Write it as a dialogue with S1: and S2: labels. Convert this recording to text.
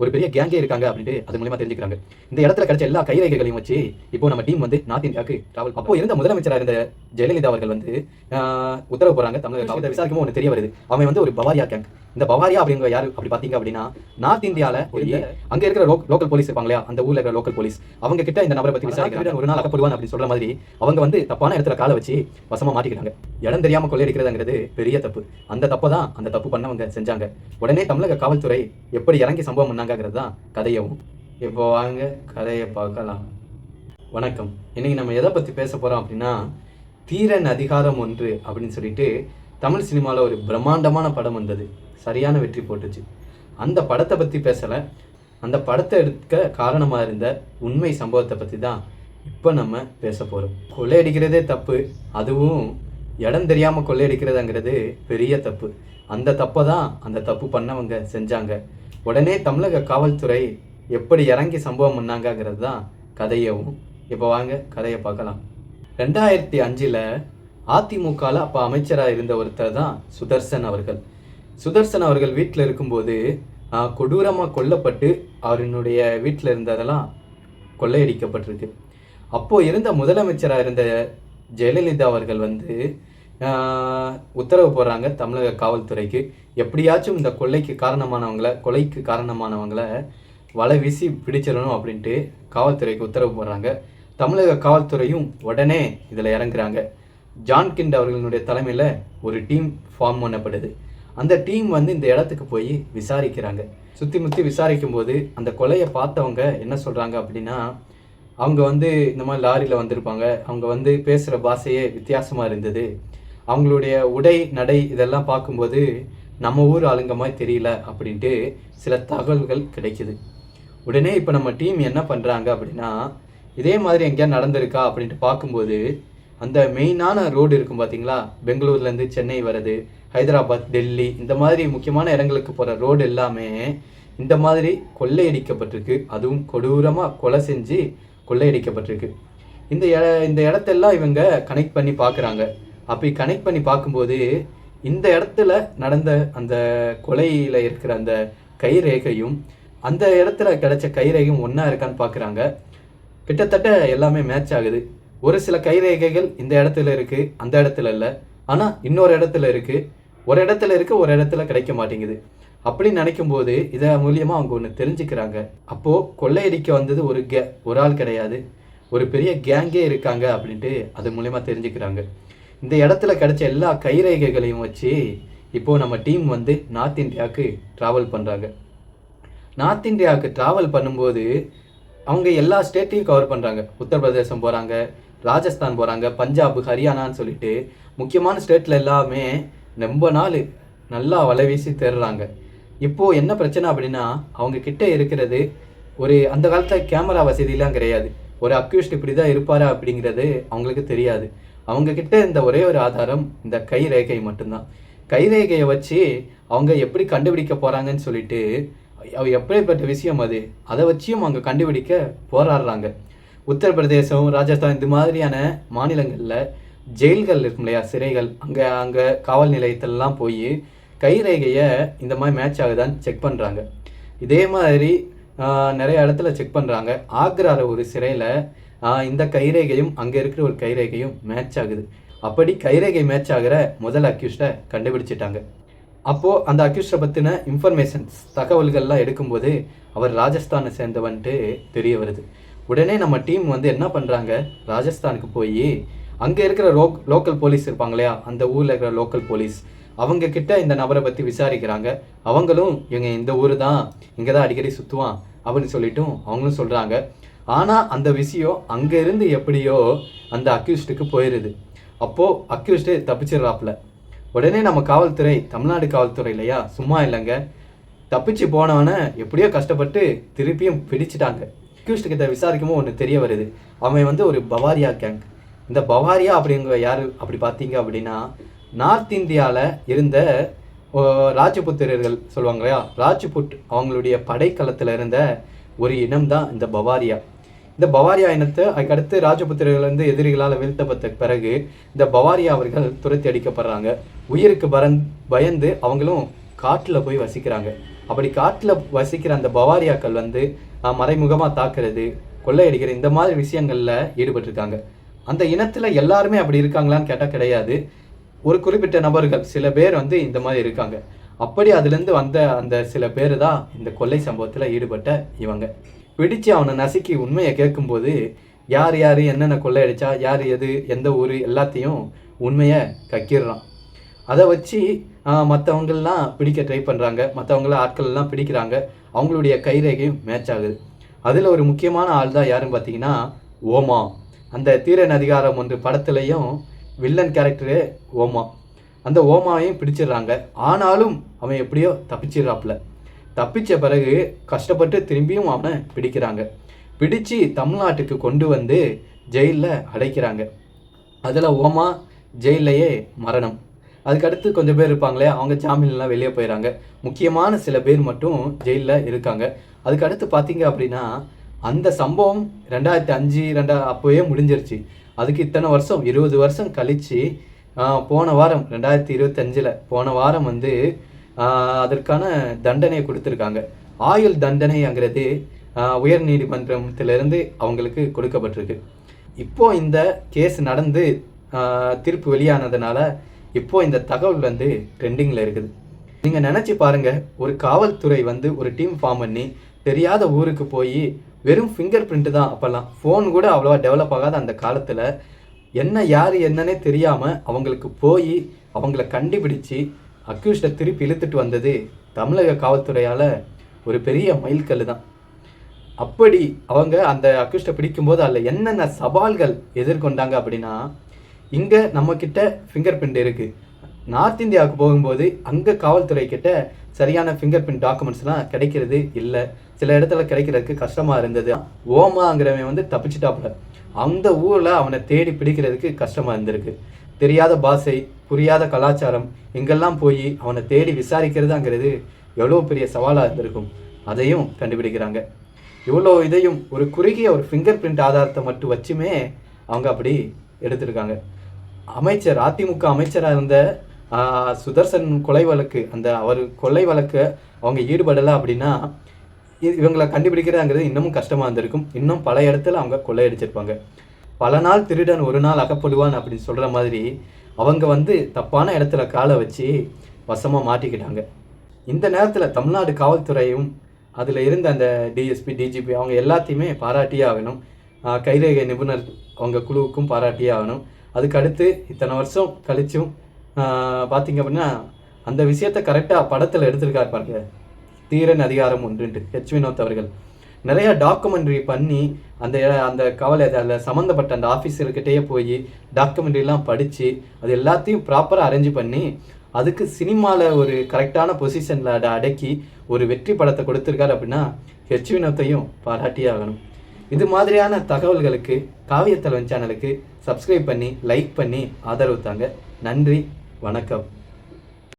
S1: ஒரு பெரிய கேங்கே இருக்காங்க அப்படின்ட்டு அது மூலியமா தெரிஞ்சுக்கிறாங்க. இந்த இடத்துல கிடைச்ச எல்லா கைரேகைகளையும் வச்சு இப்போ நம்ம டீம் வந்து நார்த் இந்தியாவுக்கு டிராவல் அப்போ இருந்த முதலமைச்சராக இருந்த ஜெயலலிதா அவர்கள் வந்து ஆஹ், உத்தரவு போறாங்க தமிழக விசாரிக்கும் ஒன்று தெரிய வருது. அவன் வந்து ஒரு பவாரியா கேங் இந்த பவாரியா அப்படிங்கிற யாரு? அப்படி பாத்தீங்க அப்படின்னா நார்த் இந்தியால ஒரு அங்க இருக்கிற லோக்கல் போலீஸ் இருப்பாங்க இல்லையா அந்த ஊர்ல இருக்கிற லோக்கல் போலீஸ் அவங்க கிட்ட இந்த நபரை பத்தி விசாரிக்கிறாங்க ஒரு நாள் அகப்படுவான் அப்படி சொல்ற மாதிரி அவங்க வந்து தப்பான இடத்துல காலை வச்சு வசமா மாட்டிக்கிறாங்க இடம் தெரியாம கொள்ளையடிக்கிறதுங்கிறது பெரிய தப்பு. அந்த தப்பை தான் அந்த தப்பு பண்ணவங்க செஞ்சாங்க. உடனே தமிழக காவல்துறை எப்படி இறங்கி சம்பவம் பண்ணாங்கிறது தான் கதையவும் இப்போ வாங்க கதையை பார்க்கலாம். வணக்கம். இன்னைக்கு நம்ம எதை பற்றி பேச போகிறோம் அப்படின்னா தீரன் அதிகாரம் ஒன்று அப்படின்னு சொல்லிட்டு தமிழ் சினிமாவில் ஒரு பிரம்மாண்டமான படம் வந்தது. சரியான வெற்றி போட்டுச்சு. அந்த படத்தை பற்றி பேசலை. அந்த படத்தை எடுக்க காரணமாக இருந்த உண்மை சம்பவத்தை பற்றி தான் இப்போ நம்ம பேச போகிறோம் கொள்ளையடிக்கிறதே தப்பு. அதுவும் இடம் தெரியாமல் கொள்ளையடிக்கிறதுங்கிறது பெரிய தப்பு. அந்த தப்பை தான் அந்த தப்பு பண்ணவங்க செஞ்சாங்க. உடனே தமிழக காவல்துறை எப்படி இறங்கி சம்பவம் பண்ணாங்கங்கிறது தான் கதையவும் இப்போ வாங்க கதையை பார்க்கலாம். ரெண்டாயிரத்தி அஞ்சில் அதிமுகவில் அப்போ அமைச்சராக இருந்த ஒருத்தர் தான் சுதர்சன் அவர்கள். சுதர்சன் அவர்கள் வீட்டில் இருக்கும்போது கொடூரமாக கொல்லப்பட்டு அவரினுடைய வீட்டில் இருந்ததெல்லாம் கொள்ளையடிக்கப்பட்டிருக்கு. அப்போது இருந்த முதலமைச்சராக இருந்த ஜெயலலிதா அவர்கள் வந்து உத்தரவு போடுறாங்க தமிழக காவல்துறைக்கு. எப்படியாச்சும் இந்த கொள்ளைக்கு காரணமானவங்களை கொலைக்கு காரணமானவங்கள வலை வீசி பிடிச்சிடணும் அப்படின்ட்டு காவல்துறைக்கு உத்தரவு போடுறாங்க. தமிழக காவல்துறையும் உடனே இதில் இறங்குறாங்க. ஜான்கிண்ட் அவர்களுடைய தலைமையில் ஒரு டீம் ஃபார்ம் பண்ணப்படுது. அந்த டீம் வந்து இந்த இடத்துக்கு போய் விசாரிக்கிறாங்க. சுற்றி முற்றி விசாரிக்கும் போது அந்த கொலையை பார்த்தவங்க என்ன சொல்கிறாங்க அப்படின்னா அவங்க வந்து இந்த மாதிரி லாரியில் வந்திருப்பாங்க. அவங்க வந்து பேசுகிற பாஷையே வித்தியாசமாக இருந்தது. அவங்களுடைய உடை நடை இதெல்லாம் பார்க்கும்போது நம்ம ஊர் ஆளுங்க மாதிரி தெரியல அப்படின்ட்டு சில தகவல்கள் கிடைக்குது. உடனே இப்போ நம்ம டீம் என்ன பண்ணுறாங்க அப்படின்னா இதே மாதிரி எங்கேயா நடந்திருக்கா அப்படின்ட்டு பார்க்கும்போது அந்த மெயினான ரோடு இருக்கும் பார்த்தீங்களா பெங்களூர்லேருந்து சென்னை வருது ஹைதராபாத் டெல்லி இந்த மாதிரி முக்கியமான இடங்களுக்கு போகிற ரோடு எல்லாமே இந்த மாதிரி கொள்ளையடிக்கப்பட்டிருக்கு. அதுவும் கொடூரமாக கொலை செஞ்சு கொள்ளையடிக்கப்பட்டிருக்கு. இந்த இட- இந்த இடத்தெல்லாம் இவங்க கனெக்ட் பண்ணி பார்க்குறாங்க அப்படி கனெக்ட் பண்ணி பார்க்கும்போது இந்த இடத்துல நடந்த அந்த கொலையில் இருக்கிற அந்த கைரேகையும் அந்த இடத்துல கிடைச்ச கைரேகையும் ஒன்றா இருக்கான்னு பார்க்குறாங்க கிட்டத்தட்ட எல்லாமே மேட்ச் ஆகுது. ஒரு சில கைரேகைகள் இந்த இடத்துல இருக்கு அந்த இடத்துல இல்லை. ஆனால் இன்னொரு இடத்துல இருக்கு. ஒரு இடத்துல இருக்கு ஒரு இடத்துல கிடைக்க மாட்டேங்குது. அப்படின்னு நினைக்கும் போது இதை மூலியமாக அவங்க ஒன்று தெரிஞ்சுக்கிறாங்க. அப்போ கொள்ளையடிக்க வந்தது ஒரு கே ஒரு ஆள் கிடையாது. ஒரு பெரிய கேங்கே இருக்காங்க அப்படின்ட்டு அது மூலயமா தெரிஞ்சுக்கிறாங்க. இந்த இடத்துல கிடைச்ச எல்லா கைரேகைகளையும் வச்சு இப்போ நம்ம டீம் வந்து நார்த் இந்தியாவுக்கு ட்ராவல் பண்ணுறாங்க நார்த் இந்தியாவுக்கு ட்ராவல் பண்ணும்போது அவங்க எல்லா ஸ்டேட்டையும் கவர் பண்ணுறாங்க உத்தரப்பிரதேசம் போகிறாங்க ராஜஸ்தான் போகிறாங்க பஞ்சாப் ஹரியானான்னு சொல்லிட்டு முக்கியமான ஸ்டேட்டில் எல்லாமே ரொம்ப நாள் நல்லா வலை வீசி தேடுறாங்க. இப்போது என்ன பிரச்சனை அப்படின்னா அவங்க கிட்டே இருக்கிறது ஒரு அந்த காலத்தில் கேமரா வசதியெலாம் கிடையாது. ஒரு அக்யூஸ்ட் இப்படி தான் இருப்பாரா அப்படிங்கிறது அவங்களுக்கு தெரியாது. அவங்கக்கிட்ட இந்த ஒரே ஒரு ஆதாரம் இந்த கை ரேகை மட்டும்தான். கைரேகையை வச்சு அவங்க எப்படி கண்டுபிடிக்க போகிறாங்கன்னு சொல்லிட்டு எப்படிப்பட்ட விஷயம் அது? அதை வச்சியும் அவங்க கண்டுபிடிக்க போராடுறாங்க. உத்தரப்பிரதேசம் ராஜஸ்தான் இந்த மாதிரியான மாநிலங்களில் ஜெயில்கள் இருக்கும் இல்லையா? சிறைகள். அங்கே அங்கே காவல் நிலையத்திலலாம் போய் கைரேகையை இந்த மாதிரி மேட்ச் ஆகுதான்னு செக் பண்ணுறாங்க இதே மாதிரி நிறைய இடத்துல செக் பண்ணுறாங்க ஆக்ரார ஒரு சிறையில் இந்த கைரேகையும் அங்கே இருக்கிற ஒரு கைரேகையும் மேட்ச் ஆகுது. அப்படி கைரேகை மேட்ச் ஆகிற முதல் அக்யூஸ்டை கண்டுபிடிச்சிட்டாங்க. அப்போது அந்த அக்யூஸ்டை பற்றின இன்ஃபர்மேஷன்ஸ் தகவல்கள்லாம் எடுக்கும்போது அவர் ராஜஸ்தானை சேர்ந்தவன்ட்டு தெரிய வருது. உடனே நம்ம டீம் வந்து என்ன பண்ணுறாங்க ராஜஸ்தானுக்கு போய் அங்கே இருக்கிற லோக் லோக்கல் போலீஸ் இருப்பாங்க இல்லையா அந்த ஊரில் இருக்கிற லோக்கல் போலீஸ் அவங்க கிட்ட இந்த நபரை பற்றி விசாரிக்கிறாங்க. அவங்களும் இவங்க இந்த ஊர் தான் இங்கே தான் அடிக்கடி சுற்றுவான் அப்படின்னு சொல்லிட்டும் அவங்களும் சொல்கிறாங்க ஆனால் அந்த விஷயம் அங்கேருந்து எப்படியோ அந்த அக்யூஸ்டுக்கு போயிடுது அப்போது அக்யூஸ்டு தப்பிச்சிடுறாப்புல. உடனே நம்ம காவல்துறை தமிழ்நாடு காவல்துறை இல்லையா? சும்மா இல்லைங்க. தப்பிச்சு போனவனை எப்படியோ கஷ்டப்பட்டு திருப்பியும் பிடிச்சிட்டாங்க. அக்யூஸ்ட் கிட்ட விசாரிக்கும்போது ஒன்று தெரிய வருது. அவன் வந்து ஒரு பவாரியா கேங் இந்த பவாரியா அப்படிங்கிற யார்? அப்படி பார்த்தீங்க அப்படின்னா நார்த் இந்தியாவில் இருந்த ராஜபுத்திரர்கள் சொல்லுவாங்க இல்லையா? ராஜ்புட் அவங்களுடைய படைக்களத்தில் இருந்த ஒரு இனம் தான் இந்த பவாரியா. இந்த பவாரியா இனத்தை அதுக்கடுத்து ராஜபுத்திரர்கள் வந்து எதிரிகளால் வீழ்த்தப்பட்ட பிறகு இந்த பவாரியா அவர்கள் துரத்தி அடிக்கப்படுறாங்க. உயிருக்கு பரந் பயந்து அவங்களும் காட்டில் போய் வசிக்கிறாங்க. அப்படி காட்டில் வசிக்கிற அந்த பவாரியாக்கள் வந்து மறைமுகமாக தாக்குறது கொள்ளையடிக்கிற இந்த மாதிரி விஷயங்களில் ஈடுபட்டிருக்காங்க. அந்த இனத்தில் எல்லாருமே அப்படி இருக்காங்களான்னு கேட்டால் கிடையாது. ஒரு குறிப்பிட்ட நபர்கள் சில பேர் வந்து இந்த மாதிரி இருக்காங்க. அப்படி அதுலேருந்து வந்த அந்த சில பேர் தான் இந்த கொள்ளை சம்பவத்தில் ஈடுபட்ட இவங்க. பிடிச்சு அவனை நசுக்கி உண்மையை கேட்கும்போது யார் யார் என்னென்ன கொள்ளையடிச்சா யார் எது எந்த ஊர் எல்லாத்தையும் உண்மையை கக்கிடுறான். அதை வச்சு மற்றவங்கள்லாம் பிடிக்க ட்ரை பண்ணுறாங்க மற்றவங்கள ஆட்கள்லாம் பிடிக்கிறாங்க. அவங்களுடைய கைரேகையும் மேட்ச் ஆகுது. அதில் ஒரு முக்கியமான ஆள் தான் யாருன்னு பார்த்தீங்கன்னா ஓமா. அந்த தீரன் அதிகாரம் ஒன்று படத்துலையும் வில்லன் கேரக்டரு ஓமா. அந்த ஓமாவையும் பிடிச்சிடுறாங்க. ஆனாலும் அவன் எப்படியோ தப்பிச்சிடுறாப்புல. தப்பிச்ச பிறகு கஷ்டப்பட்டு திரும்பியும் அவனை பிடிக்கிறாங்க. பிடிச்சு தமிழ்நாட்டுக்கு கொண்டு வந்து ஜெயிலில் அடைக்கிறாங்க. அதில் ஓமா ஜெயிலையே மரணம். அதுக்கடுத்து கொஞ்சம் பேர் இருப்பாங்களே அவங்க ஜாமீன்லாம் வெளியே போயிடறாங்க முக்கியமான சில பேர் மட்டும் ஜெயிலில் இருக்காங்க. அதுக்கடுத்து பார்த்தீங்க அப்படின்னா அந்த சம்பவம் ரெண்டாயிரத்தி அஞ்சு ரெண்டா அப்போவே முடிஞ்சிருச்சு. அதுக்கு இத்தனை வருஷம் இருபது வருஷம் கழித்து போன வாரம் ரெண்டாயிரத்தி இருபத்தஞ்சில் போன வாரம் வந்து அதற்கான தண்டனையை கொடுத்துருக்காங்க. ஆயுள் தண்டனைங்கிறது உயர் நீதிமன்றத்திலிருந்து அவங்களுக்கு கொடுக்கப்பட்டிருக்கு. இப்போ இந்த கேஸ் நடந்து தீர்ப்பு வெளியானதுனால இப்போது இந்த தகவல் வந்து ட்ரெண்டிங்கில் இருக்குது. நீங்கள் நினச்சி பாருங்கள் ஒரு காவல்துறை வந்து ஒரு டீம் ஃபார்ம் பண்ணி தெரியாத ஊருக்கு போய் வெறும் ஃபிங்கர் பிரிண்ட்டு தான் அப்போல்லாம். ஃபோன் கூட அவ்வளோவா டெவலப் ஆகாத அந்த காலத்தில் என்ன யார் என்னன்னே தெரியாமல் அவங்களுக்கு போய் அவங்கள கண்டுபிடிச்சு அக்யூஸ்டை திருப்பி இழுத்துட்டு வந்தது தமிழக காவல்துறையால் ஒரு பெரிய மைல்கல் தான். அப்படி அவங்க அந்த அக்யூஸ்டை பிடிக்கும்போது அதில் என்னென்ன சவால்கள் எதிர்கொண்டாங்க அப்படின்னா இங்கே நம்மக்கிட்ட ஃபிங்கர் பிரிண்ட் இருக்குது நார்த் இந்தியாவுக்கு போகும்போது அங்கே காவல்துறை கிட்ட சரியான ஃபிங்கர் பிரிண்ட் டாக்குமெண்ட்ஸ்லாம் கிடைக்கிறது இல்லை. சில இடத்துல கிடைக்கிறதுக்கு கஷ்டமாக இருந்தது. ஓமாங்கிறவன் வந்து தப்பிச்சிட்டாப்புல. அந்த ஊரில் அவனை தேடி பிடிக்கிறதுக்கு கஷ்டமாக இருந்திருக்கு. தெரியாத பாஷை புரியாத கலாச்சாரம் எங்கெல்லாம் போய் அவனை தேடி விசாரிக்கிறதாங்கிறது எவ்வளோ பெரிய சவாலாக இருந்திருக்கும். அதையும் கண்டுபிடிக்கிறாங்க. இவ்வளோ இதையும் ஒரு குறுகிய ஒரு ஃபிங்கர் பிரிண்ட் ஆதாரத்தை மட்டும் வச்சுமே அவங்க அப்படி எடுத்திருக்காங்க. அமைச்சர் அதிமுக அமைச்சராக இருந்த சுதர்சன் கொலை வழக்கு அந்த அவர் கொலை வழக்கு அவங்க ஈடுபடலை அப்படின்னா இவங்களை கண்டுபிடிக்கிறதாங்கிறது இன்னமும் கஷ்டமாக இருந்திருக்கும். இன்னும் பல இடத்துல அவங்க கொள்ளையடிச்சிருப்பாங்க பல நாள் திருடன் ஒரு நாள் அகப்படுவான் அப்படின்னு சொல்கிற மாதிரி அவங்க வந்து தப்பான இடத்துல காலை வச்சு வசமாக மாட்டிக்கிட்டாங்க. இந்த நேரத்தில் தமிழ்நாடு காவல்துறையும் அதில் இருந்த அந்த டிஎஸ்பி டிஜிபி அவங்க எல்லாத்தையுமே பாராட்டியே ஆகணும். கைரேகை நிபுணர் அவங்க குழுவுக்கும் பாராட்டியே ஆகணும். அதுக்கடுத்து இத்தனை வருஷம் கழிச்சும் பார்த்தீங்க அப்படின்னா அந்த விஷயத்தை கரெக்டாக படத்தில் எடுத்திருக்காரு பாருங்க. தீரன் அதிகாரம் ஒன்றுன்ட்டு ஹெச் வினோத் அவர்கள். நிறைய டாக்குமெண்ட்ரி பண்ணி அந்த அந்த கவலை அதில் சம்மந்தப்பட்ட அந்த ஆஃபீஸர்கிட்டயே போய் டாக்குமெண்ட்ரிலாம் படித்து அது எல்லாத்தையும் ப்ராப்பராக அரேஞ்ச் பண்ணி அதுக்கு சினிமாவில் ஒரு கரெக்டான பொசிஷனில் அதை அடக்கி ஒரு வெற்றி படத்தை கொடுத்துருக்காரு அப்படின்னா ஹெச் வினோத்தையும் பாராட்டியே ஆகணும். இது மாதிரியான தகவல்களுக்கு காவியத்தலைவன் சேனலுக்கு சப்ஸ்கிரைப் பண்ணி லைக் பண்ணி ஆதரவு தாங்க. நன்றி வணக்கம்.